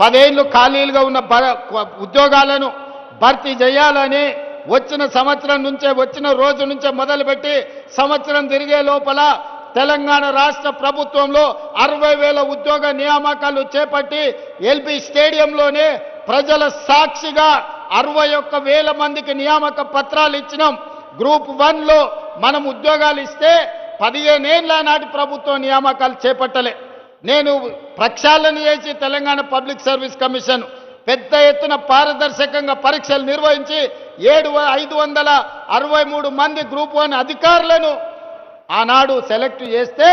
పదేళ్ళు ఖాళీలుగా ఉన్న ఉద్యోగాలను భర్తీ చేయాలని వచ్చిన సంవత్సరం నుంచే వచ్చిన రోజు నుంచే మొదలుపెట్టి సంవత్సరం తిరిగే లోపల తెలంగాణ రాష్ట్ర ప్రభుత్వంలో అరవై వేల ఉద్యోగ నియామకాలు చేపట్టి ఎల్బీ స్టేడియంలోనే ప్రజల సాక్షిగా అరవై ఒక్క వేల మందికి నియామక పత్రాలు ఇచ్చినాం. గ్రూప్ వన్లో మనం ఉద్యోగాలు ఇస్తే పదిహేనేళ్ళ నాటి ప్రభుత్వం నియామకాలు చేపట్టలే. నేను ప్రక్షాళన చేసి తెలంగాణ పబ్లిక్ సర్వీస్ కమిషన్ పెద్ద ఎత్తున పారదర్శకంగా పరీక్షలు నిర్వహించి ఏడు వ- ఐదు వందల అరవై మూడు మంది గ్రూప్ వన్ అధికారులను ఆనాడు సెలెక్ట్ చేస్తే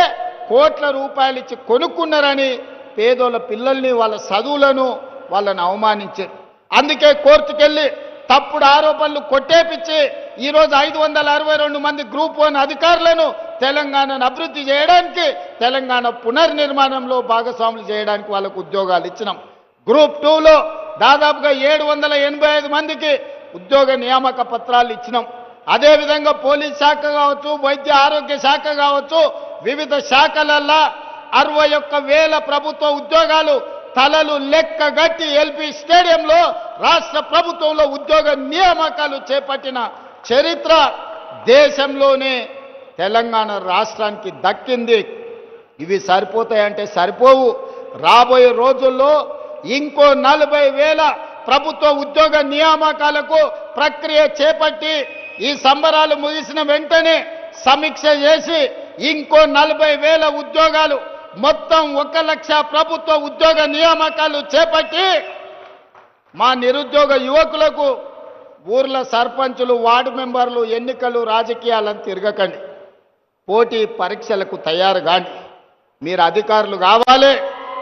కోట్ల రూపాయలు ఇచ్చి కొనుక్కున్నారని పేదోళ్ళ పిల్లల్ని వాళ్ళ చదువులను వాళ్ళని అవమానించారు. అందుకే కోర్టుకెళ్ళి తప్పుడు ఆరోపణలు కొట్టేపిచ్చి ఈరోజు ఐదు వందల అరవై రెండు మంది గ్రూప్ వన్ అధికారులను తెలంగాణను అభివృద్ధి చేయడానికి తెలంగాణ పునర్నిర్మాణంలో భాగస్వాములు చేయడానికి వాళ్ళకు ఉద్యోగాలు ఇచ్చినాం. గ్రూప్ టూలో దాదాపుగా ఏడు వందల ఎనభై ఐదు మందికి ఉద్యోగ నియామక పత్రాలు ఇచ్చినాం. అదేవిధంగా పోలీస్ శాఖ కావచ్చు వైద్య ఆరోగ్య శాఖ కావచ్చు వివిధ శాఖలల్లా అరవై ఒక్క వేల ప్రభుత్వ ఉద్యోగాలు తలలు లెక్కగట్టి ఎల్పి స్టేడియంలో రాష్ట్ర ప్రభుత్వంలో ఉద్యోగ నియామకాలు చేపట్టిన చరిత్ర దేశంలోనే తెలంగాణ రాష్ట్రానికి దక్కింది. ఇవి సరిపోతాయంటే సరిపోవు. రాబోయే రోజుల్లో ఇంకో నలభై వేల ప్రభుత్వ ఉద్యోగ నియామకాలకు ప్రక్రియ చేపట్టి ఈ సంబరాలు ముగిసిన వెంటనే సమీక్ష చేసి ఇంకో నలభై వేల ఉద్యోగాలు మొత్తం ఒక లక్ష ప్రభుత్వ ఉద్యోగ నియామకాలు చేపట్టి మా నిరుద్యోగ యువకులకు ఊర్ల సర్పంచులు వార్డు మెంబర్లు ఎన్నికలు రాజకీయాలను తిరగకండి. పోటీ పరీక్షలకు తయారు కానీ మీరు అధికారులు కావాలి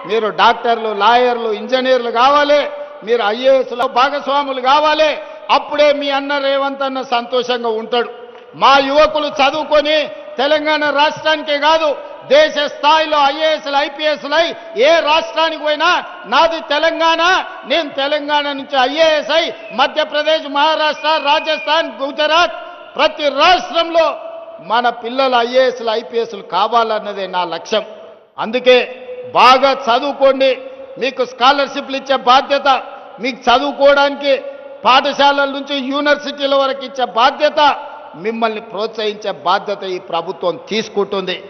మీరు డాక్టర్లు లాయర్లు ఇంజనీర్లు కావాలి మీరు ఐఏఎస్లో భాగస్వాములు కావాలి అప్పుడే మీ అన్న రేవంత్ అన్న సంతోషంగా ఉంటాడు. మా యువకులు చదువుకొని తెలంగాణ రాష్ట్రానికే కాదు దేశ స్థాయిలో ఐఏఎస్లు అయి ఏ రాష్ట్రానికి పోయినా నాది తెలంగాణ నేను తెలంగాణ నుంచి ఐఏఎస్ అయి మధ్యప్రదేశ్ మహారాష్ట్ర రాజస్థాన్ గుజరాత్ ప్రతి రాష్ట్రంలో మన పిల్లలు ఐఏఎస్లు ఐపీఎస్లు కావాలన్నదే నా లక్ష్యం. అందుకే బాగా చదువుకోండి. మీకు స్కాలర్షిప్లు ఇచ్చే బాధ్యత మీకు చదువుకోవడానికి పాఠశాలల నుంచి యూనివర్సిటీల వరకు ఇచ్చే బాధ్యత మిమ్మల్ని ప్రోత్సహించే బాధ్యత ఈ ప్రభుత్వం తీసుకుంటుంది.